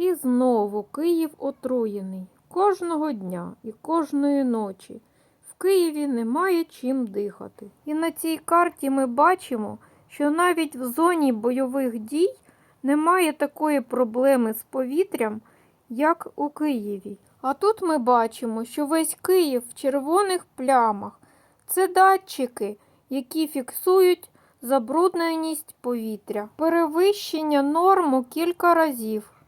І знову Київ отруєний. Кожного дня і кожної ночі. В Києві немає чим дихати. І на цій карті ми бачимо, що навіть в зоні бойових дій немає такої проблеми з повітрям, як у Києві. А тут ми бачимо, що весь Київ в червоних плямах. Це датчики, які фіксують забрудненість повітря, перевищення норму кілька разів.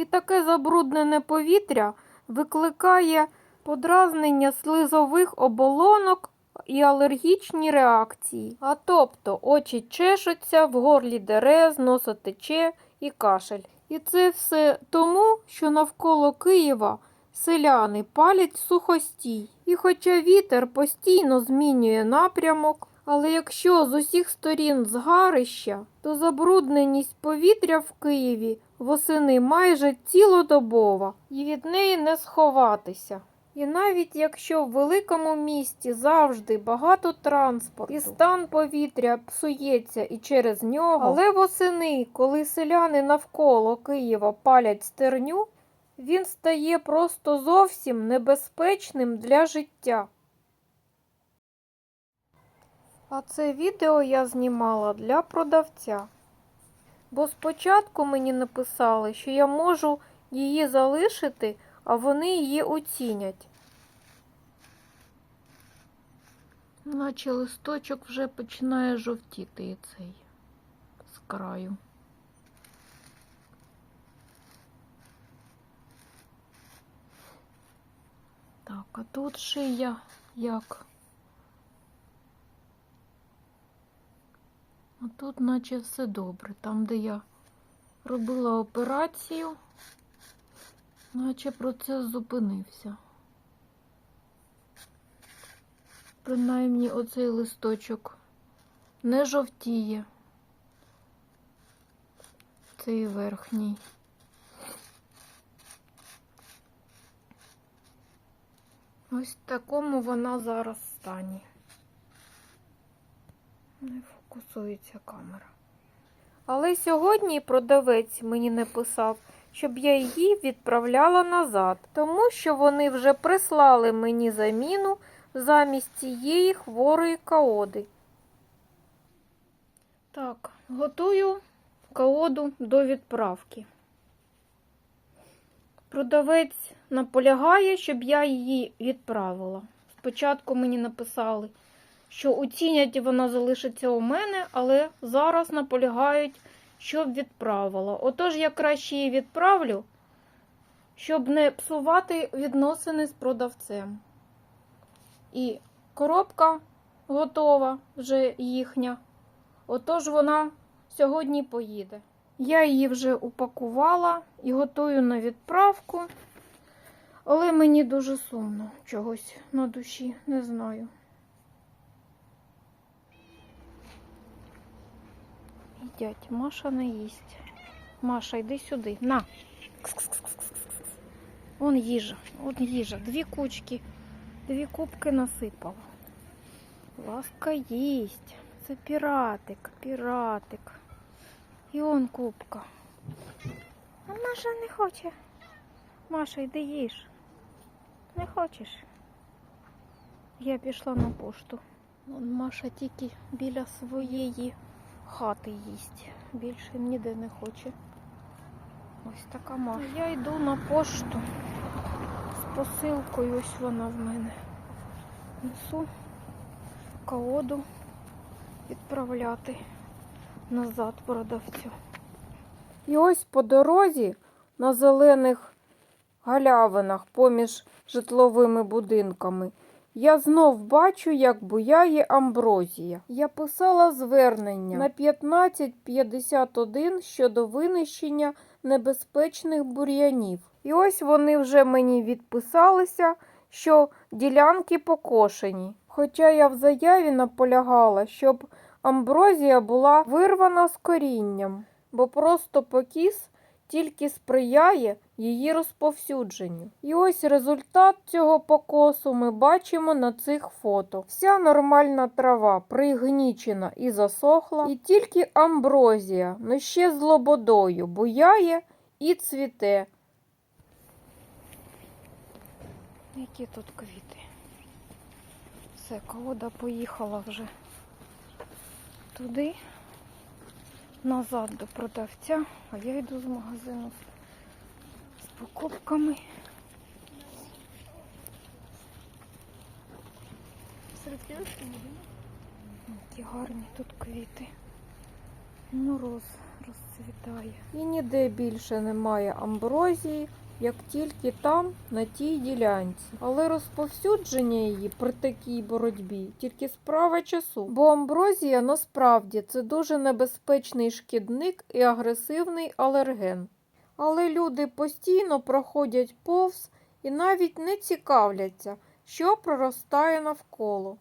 І таке забруднене повітря викликає подразнення слизових оболонок і алергічні реакції. А тобто очі чешуться, в горлі дере, з носа тече і кашель. І це все тому, що навколо Києва селяни палять сухостій. І хоча вітер постійно змінює напрямок, але якщо з усіх сторін згарища, то забрудненість повітря в Києві восени майже цілодобова, і від неї не сховатися. І навіть якщо в великому місті завжди багато транспорту, і стан повітря псується і через нього, але восени, коли селяни навколо Києва палять стерню, він стає просто зовсім небезпечним для життя. А це відео я знімала для продавця. Бо спочатку мені написали, що я можу її залишити, а вони її оцінять. Наче листочок вже починає жовтіти і цей з краю. Так, а тут шия як? А тут наче все добре. Там, де я робила операцію, наче процес зупинився. Принаймні оцей листочок не жовтіє. Цей верхній. Ось в такому вона зараз стані. Не фокусується камера. Але сьогодні продавець мені не писав, щоб я її відправляла назад, тому що вони вже прислали мені заміну замість цієї хворої каоди. Так, готую каоду до відправки. Продавець наполягає, щоб я її відправила. Спочатку мені написали, що оцінять і вона залишиться у мене, але зараз наполягають, щоб відправила. Отож, я краще її відправлю, щоб не псувати відносини з продавцем. І коробка готова вже їхня. Отож вона сьогодні поїде. Я її вже упакувала і готую на відправку, але мені дуже сумно чогось на душі, не знаю. Їдять, Маша не їсть. Маша, йди сюди. На. Кс-кс-кс-кс-кс-кс. Вон їжа, вон їжа. Дві кучки, дві кубки насипала. Ласка їсть. Це піратик, піратик. І он кубка. А Маша не хоче. Маша, йди їж. Не хочеш? Я пішла на пошту. Вон Маша тільки біля своєї Хати їсть. Більше ніде не хоче. Ось така Маша. Я йду на пошту з посилкою. Ось вона в мене. Несу колоду відправляти назад продавцю. І ось по дорозі на зелених галявинах поміж житловими будинками я знов бачу, як буяє амброзія. Я писала звернення на 1551 щодо винищення небезпечних бур'янів. І ось вони вже мені відписалися, що ділянки покошені. Хоча я в заяві наполягала, щоб амброзія була вирвана з корінням, бо просто покіс тільки сприяє її розповсюдженню. І ось результат цього покосу ми бачимо на цих фото. Вся нормальна трава пригнічена і засохла, і тільки амброзія, ну ще з лободою, буяє і цвіте. Які тут квіти? Все, колода поїхала вже туди, назад до продавця, а я йду з магазину з, покупками. Які гарні тут квіти. Мороз розцвітає. І ніде більше немає амброзії, як тільки там, на тій ділянці. Але розповсюдження її при такій боротьбі тільки справа часу. Бо амброзія насправді це дуже небезпечний шкідник і агресивний алерген. Але люди постійно проходять повз і навіть не цікавляться, що проростає навколо.